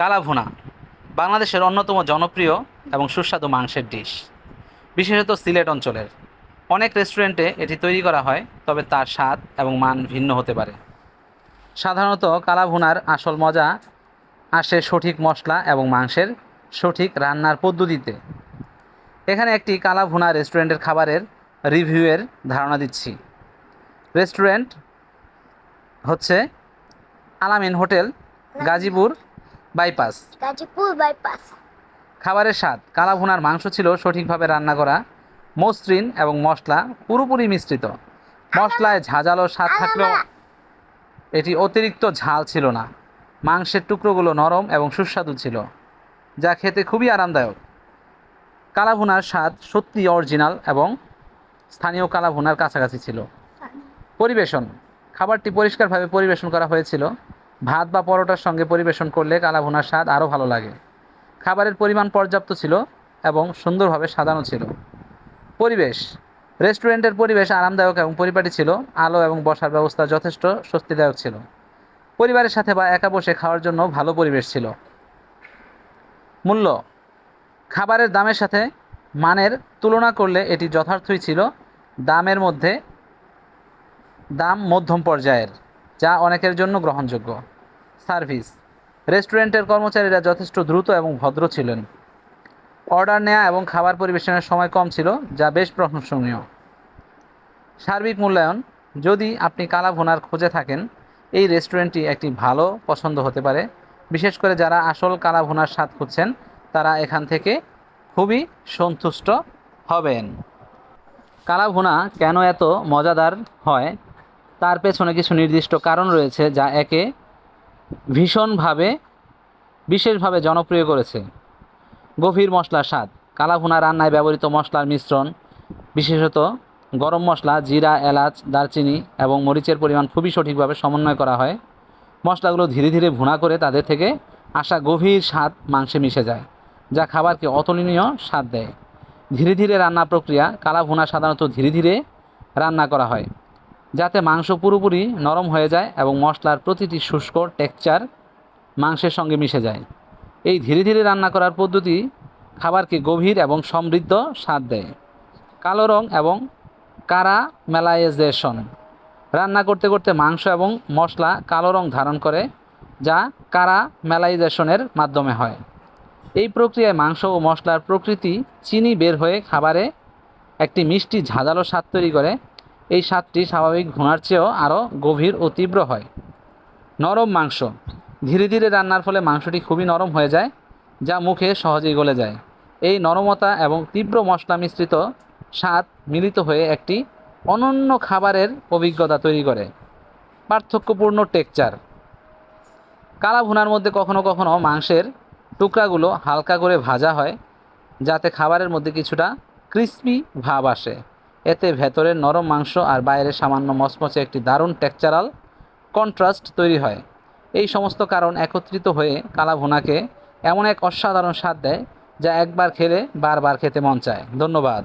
কালা ভুনা বাংলাদেশের অন্যতম জনপ্রিয় এবং সুস্বাদু মাংসের ডিশ, বিশেষত সিলেট অঞ্চলের। অনেক রেস্টুরেন্টে এটি তৈরি করা হয়, তবে তার স্বাদ এবং মান ভিন্ন হতে পারে। সাধারণত কালা ভুনার আসল মজা আসে সঠিক মশলা এবং মাংসের সঠিক রান্নার পদ্ধতিতে। এখানে একটি কালা ভুনা রেস্টুরেন্টের খাবারের রিভিউয়ের ধারণা দিচ্ছি। রেস্টুরেন্ট হচ্ছে Alamin hotel, Gazipur bypass Gazipur bypass খাবারের স্বাদ কালা ভুনার মাংস ছিল সঠিকভাবে রান্না করা মসৃণ এবং মশলা পুরোপুরি মিশ্রিত। মশলায় ঝাঁঝালো স্বাদ থাকলেও এটি অতিরিক্ত ঝাল ছিল না। মাংসের টুকরোগুলো নরম এবং সুস্বাদু ছিল যা খেতে খুবই আরামদায়ক। কালা ভুনার স্বাদ সত্যি অরিজিনাল এবং স্থানীয় কালা ভুনার কাছাকাছি ছিল। পরিবেশন। খাবারটি পরিষ্কারভাবে পরিবেশন করা হয়েছিল। ভাত বা পরোটার সঙ্গে পরিবেশন করলে কালা ভুনার স্বাদ আরও ভালো লাগে। খাবারের পরিমাণ পর্যাপ্ত ছিল এবং সুন্দরভাবে সাজানো ছিল। পরিবেশ। রেস্টুরেন্টের পরিবেশ আরামদায়ক এবং পরিপাটি ছিল। আলো এবং বসার ব্যবস্থা যথেষ্ট স্বস্তিদায়ক ছিল। পরিবারের সাথে বা একা বসে খাওয়ার জন্য ভালো পরিবেশ ছিল। মূল্য। খাবারের দামের সাথে মানের তুলনা করলে এটি যথার্থই ছিল দামের মধ্যে দাম মধ্যম পর্যায়ের। যা অনেকের জন্য গ্রহণযোগ্য। সার্ভিস। রেস্টুরেন্টের কর্মচারীরা যথেষ্ট দ্রুত এবং ভদ্র ছিলেন। অর্ডার নেওয়া এবং খাবার পরিবেশনের সময় কম ছিল, যা বেশ প্রশংসনীয়। সার্বিক মূল্যায়ন। যদি আপনি কালা ভুনার খোঁজে থাকেন, এই রেস্টুরেন্টটি একটি ভালো পছন্দ হতে পারে। বিশেষ করে যারা আসল কালা ভুনার স্বাদ খুঁজছেন, তারা এখান থেকে খুবই সন্তুষ্ট হবেন। কালা ভুনা কেন এত মজাদার হয়? তার পেছনে কিছু নির্দিষ্ট কারণ রয়েছে যা একে ভীষণভাবে, বিশেষভাবে জনপ্রিয় করেছে। গভীর মশলার স্বাদ কালা ভুনা রান্নায় ব্যবহৃত মশলার মিশ্রণ, বিশেষত গরম মশলা, জিরা, এলাচ, দারচিনি এবং মরিচের পরিমাণ খুবই সঠিকভাবে সমন্বয় করা হয়। মশলাগুলো ধীরে ধীরে ভুনা করে তাদের থেকে আসা গভীর স্বাদ মাংসে মিশে যায়, যা খাবারকে অতুলনীয় স্বাদ দেয়। ধীরে ধীরে রান্না প্রক্রিয়া কালা ভুনা সাধারণত ধীরে ধীরে রান্না করা হয়। যাতে মাংস পুরোপুরি নরম হয়ে যায় এবং মশলার প্রতিটি শুষ্ক টেক্সচার মাংসের সঙ্গে মিশে যায়। এই ধীরে ধীরে রান্না করার পদ্ধতি খাবারকে গভীর এবং সমৃদ্ধ স্বাদ দেয়। কালো রং এবং কারামেলাইজেশন রান্না করতে করতে মাংস এবং মশলা কালো রং ধারণ করে, যা কারামেলাইজেশনের মাধ্যমে হয়। এই প্রক্রিয়ায় মাংস ও মশলার প্রকৃতি চিনি বের হয়ে খাবারে একটি মিষ্টি ঝাঁঝালো স্বাদ তৈরি করে এই স্বাদটি স্বাভাবিক ভুনার চেয়েও আরও গভীর ও তীব্র হয়। নরম মাংস। ধীরে ধীরে রান্নার ফলে মাংসটি খুবই নরম হয়ে যায়, যা মুখে সহজেই গলে যায়। এই নরমতা এবং তীব্র মশলা মিশ্রিত স্বাদ মিলিত হয়ে একটি অনন্য খাবারের অভিজ্ঞতা তৈরি করে। পার্থক্যপূর্ণ টেকচার কালা ভুনার মধ্যে কখনো কখনো মাংসের টুকরাগুলো হালকা করে ভাজা হয়, যাতে খাবারের মধ্যে কিছুটা ক্রিস্পি ভাব আসে। এতে ভেতরের নরম মাংস আর বাইরে সামান্য মচমচে একটি দারুণ টেকচারাল কন্ট্রাস্ট তৈরি হয়। এই সমস্ত কারণ একত্রিত হয়ে কালা ভুনাকে এমন এক অসাধারণ স্বাদ দেয় যা একবার খেলে বারবার খেতে মন চায়। ধন্যবাদ।